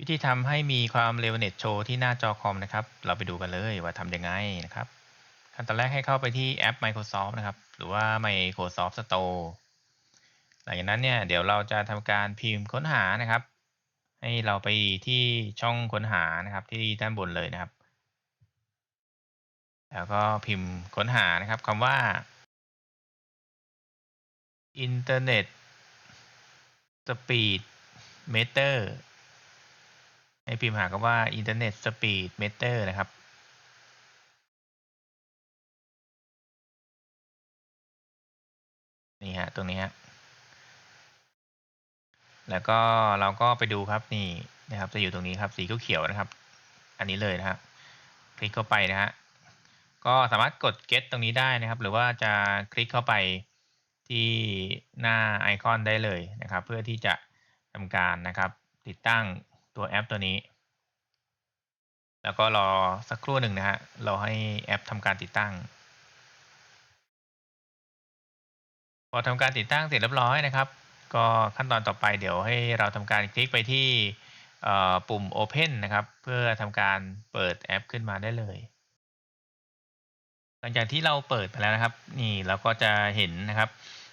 วิธีทำให้มีความเร็วเน็ตโชว์ที่หน้าจอคอมนะครับ เราไปดูกันเลยว่าทำยังไงนะครับ ขั้นตอนแรกให้เข้าไปที่แอป Microsoft นะครับ หรือว่า Microsoft Store หลังจากนั้นเนี่ยเดี๋ยวเราจะทำการพิมพ์ค้นหานะครับ ให้เราไปที่ช่องค้นหานะครับที่ด้านบนเลยนะครับ แล้วก็พิมพ์ค้นหานะครับคำว่า Internet Speed Meter ให้พิมพ์หาคำว่า Internet Speed Meter นะครับ นี่ฮะ ตรงนี้ฮะ แล้วก็เราก็ไปดูครับนี่นะครับ จะอยู่ตรงนี้ครับ สีเขียวนะครับ อันนี้เลยนะฮะคลิกเข้าไปนะฮะ ก็สามารถกด get ตรงนี้ได้นะครับ หรือว่าจะคลิกเข้าไปที่หน้าไอคอนได้เลยนะครับ เพื่อที่จะทำการนะครับ ติดตั้ง ตัวแอปตัวนี้ แล้วก็รอสักครู่หนึ่งนะฮะ เรอให้แอปทำการติดตั้ง พอทำการติดตั้งเสร็จเรียบร้อยนะครับ ก็ขั้นตอนต่อไปเดี๋ยวให้เราทำการคลิกไปที่ปุ่ม Open นะครับ เพื่อทำการเปิดแอปขึ้นมาได้เลย หลังจากที่เราเปิดไปแล้วนะครับ นี่เราก็จะเห็นนะครับ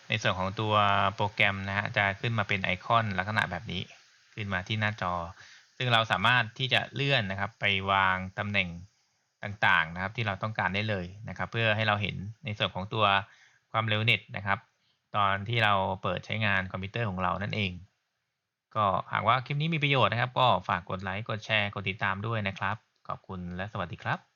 ในส่วนของตัวโปรแกรมนะฮะจะขึ้นมาเป็นไอคอนลักษณะแบบนี้ ขึ้นมาที่หน้าจอ ซึ่งเราสามารถที่จะเลื่อนนะครับ ไปวางตำแหน่งต่างๆนะครับ ที่เราต้องการได้เลยนะครับ เพื่อให้เราเห็นในส่วนของตัวความเร็วเน็ตนะครับ ตอนที่เราเปิดใช้งานคอมพิวเตอร์ของเรานั่นเอง ก็หากว่าคลิปนี้มีประโยชน์นะครับ ก็ฝากกดไลค์กดแชร์กดติดตามด้วยนะครับ ขอบคุณและสวัสดีครับ